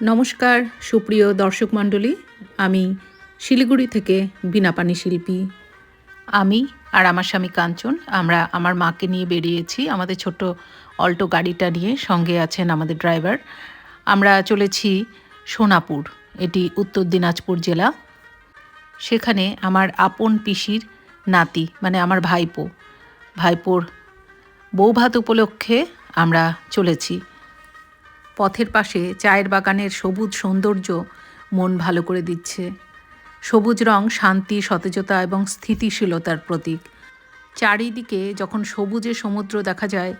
নমস্কার, সুপ্রিয় দর্শক মণ্ডলী। আমি শিলিগুড়ি থেকে বিনাপানি শিল্পী। আমি আর আমার স্বামী কাঞ্চন, আমরা আমার মাকে নিয়ে বেরিয়েছি, আমাদের ছোট্ট অল্টো গাড়িটা নিয়ে সঙ্গে আছেন আমাদের ড্রাইভার। আমরা চলেছি সোনাপুর, এটি উত্তর দিনাজপুর জেলা। সেখানে আমার আপন পিসির নাতি মানে আমার ভাইপো, ভাইপোর বৌভাত উপলক্ষে আমরা চলেছি। পথের পাশে চায়ের বাগানের সবুজ সৌন্দর্য মন ভালো করে দিচ্ছে। সবুজ রং শান্তি, সতেজতা এবং স্থিতিশীলতার প্রতীক। চারিদিকে যখন সবুজে সমুদ্র দেখা যায়,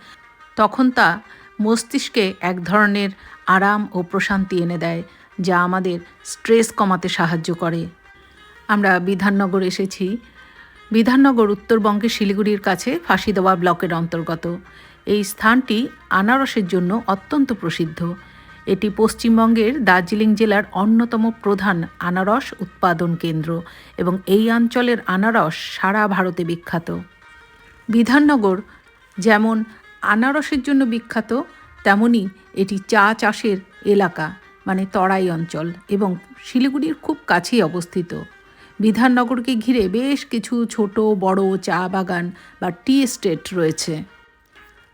তখন তা মস্তিষ্কে এক ধরনের আরাম ও প্রশান্তি এনে দেয়, যা আমাদের স্ট্রেস কমাতে সাহায্য করে। আমরা বিধাননগর এসেছি। বিধাননগর উত্তরবঙ্গের শিলিগুড়ির কাছে ফাঁসিদেওয়া ব্লকের অন্তর্গত। এই স্থানটি আনারসের জন্য অত্যন্ত প্রসিদ্ধ। এটি পশ্চিমবঙ্গের দার্জিলিং জেলার অন্যতম প্রধান আনারস উৎপাদন কেন্দ্র এবং এই অঞ্চলের আনারস সারা ভারতে বিখ্যাত। বিধাননগর, যেমন আনারসের জন্য বিখ্যাত, তেমনি এটি চা চাষের এলাকা মানে তরাই অঞ্চল এবং শিলিগুড়ির খুব কাছেই অবস্থিত। বিধাননগরকে ঘিরে বেশ কিছু ছোট, বড় চা বাগান বা টি এস্টেট রয়েছে।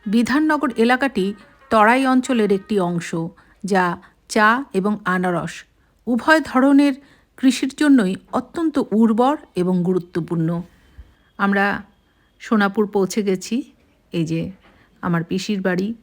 বিধাননগর এলাকাটি তরাই অঞ্চলের একটি অংশ, যা চা এবং আনারস, উভয় ধরনের কৃষির জন্যই অত্যন্ত উর্বর এবং গুরুত্বপূর্ণ। আমরা সোনাপুর পৌঁছে গেছি। এই যে, আমার পিসির বাড়ি।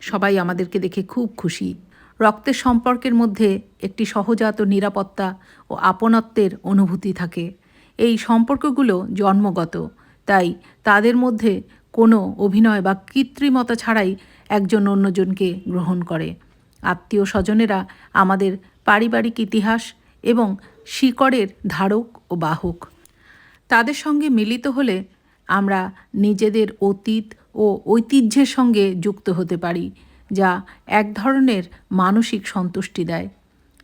সবাই আমাদেরকে দেখে খুব খুশি। রক্তের সম্পর্কের মধ্যে একটি সহজাত নিরাপত্তা ও আপনত্বের অনুভূতি থাকে। এই সম্পর্কগুলো জন্মগত, তাই তাদের মধ্যে কোনো অভিনয় বা কৃত্রিমতা ছাড়াই একজন অন্যজনকে গ্রহণ করে। আত্মীয় স্বজনেরা আমাদের পারিবারিক ইতিহাস এবং শিকড়ের ধারক ও বাহক। তাদের সঙ্গে মিলিত হলে আমরা নিজেদের অতীত ও ঐতিহ্যের সঙ্গে যুক্ত হতে পারি, যা এক ধরনের মানসিক সন্তুষ্টি দেয়।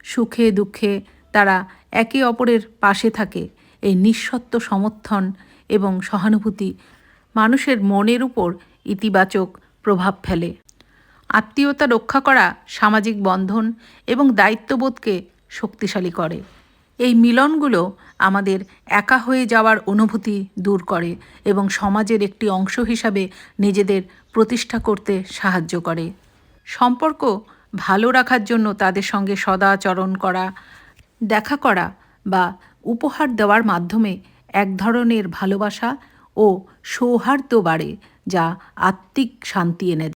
সুখে দুঃখে তারা একে অপরের পাশে থাকে। এই নিঃসত্ব সমর্থন এবং সহানুভূতি মানুষের মনের উপর ইতিবাচক প্রভাব ফেলে। আত্মীয়তা রক্ষা করা সামাজিক বন্ধন এবং দায়িত্ববোধকে শক্তিশালী করে। এই মিলনগুলো আমাদের একা হয়ে যাওয়ার অনুভূতি দূর করে এবং সমাজের একটি অংশ হিসাবে নিজেদের প্রতিষ্ঠা করতে সাহায্য করে। সম্পর্ক ভালো রাখার জন্য তাদের সঙ্গে সদাচরণ করা, দেখা করা বা উপহার দেওয়ার মাধ্যমে এক ধরনের ভালোবাসা ও সৌহার্দ্য বাড়ে যা আত্মিক শান্তি এনে